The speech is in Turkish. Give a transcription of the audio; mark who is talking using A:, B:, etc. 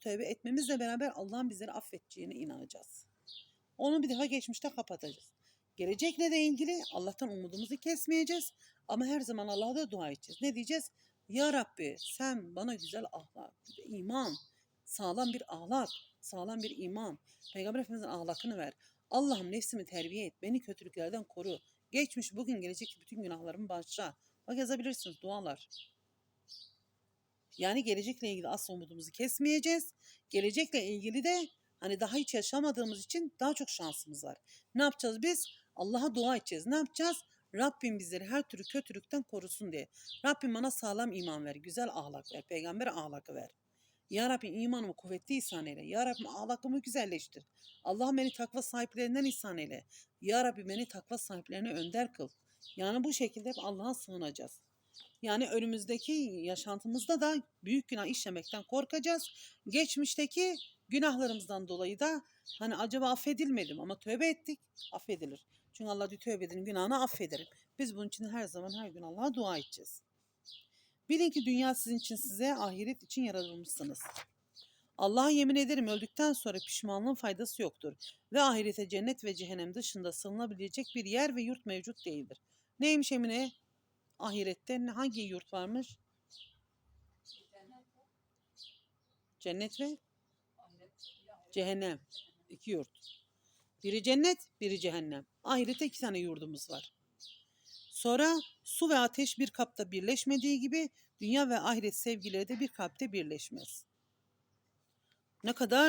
A: tövbe etmemizle beraber Allah'ın bizleri affedeceğine inanacağız. Onu bir defa geçmişte kapatacağız. Gelecekle de ilgili Allah'tan umudumuzu kesmeyeceğiz. Ama her zaman Allah'a da dua edeceğiz. Ne diyeceğiz? Ya Rabbi sen bana güzel ahlak, iman, sağlam bir ahlak, sağlam bir iman. Peygamber Efendimiz'in ahlakını ver. Allah'ım nefsimi terbiye et. Beni kötülüklerden koru. Geçmiş, bugün, gelecek bütün günahlarımı bağışla. Bak yazabilirsiniz dualar. Yani gelecekle ilgili asla umudumuzu kesmeyeceğiz. Gelecekle ilgili de hani daha hiç yaşamadığımız için daha çok şansımız var. Ne yapacağız biz? Allah'a dua edeceğiz. Ne yapacağız? Rabbim bizleri her türlü kötülükten korusun diye. Rabbim bana sağlam iman ver, güzel ahlak ver, peygamber ahlakı ver. Ya Rabbim imanımı kuvvetli ihsan eyle. Ya Rabbim ahlakımı güzelleştir. Allah'ım beni takva sahiplerinden ihsan eyle. Ya Rabbi beni takva sahiplerine önder kıl. Yani bu şekilde hep Allah'a sığınacağız. Yani önümüzdeki yaşantımızda da büyük günah işlemekten korkacağız. Geçmişteki günahlarımızdan dolayı da hani acaba affedilmedim ama tövbe ettik affedilir. Çünkü Allah diyor tövbe edin günahını affederim. Biz bunun için her zaman her gün Allah'a dua edeceğiz. Bilin ki dünya sizin için size ahiret için yaratılmışsınız. Allah'a yemin ederim öldükten sonra pişmanlığın faydası yoktur. Ve ahirete cennet ve cehennem dışında sığınabilecek bir yer ve yurt mevcut değildir. Neymiş Emine? Ahirette ne- hangi yurt varmış? Cennet ve cehennem. İki yurt. Biri cennet, biri cehennem. Ahirette iki tane yurdumuz var. Sonra su ve ateş bir kapta birleşmediği gibi dünya ve ahiret sevgileri de bir kalpte birleşmez. Ne kadar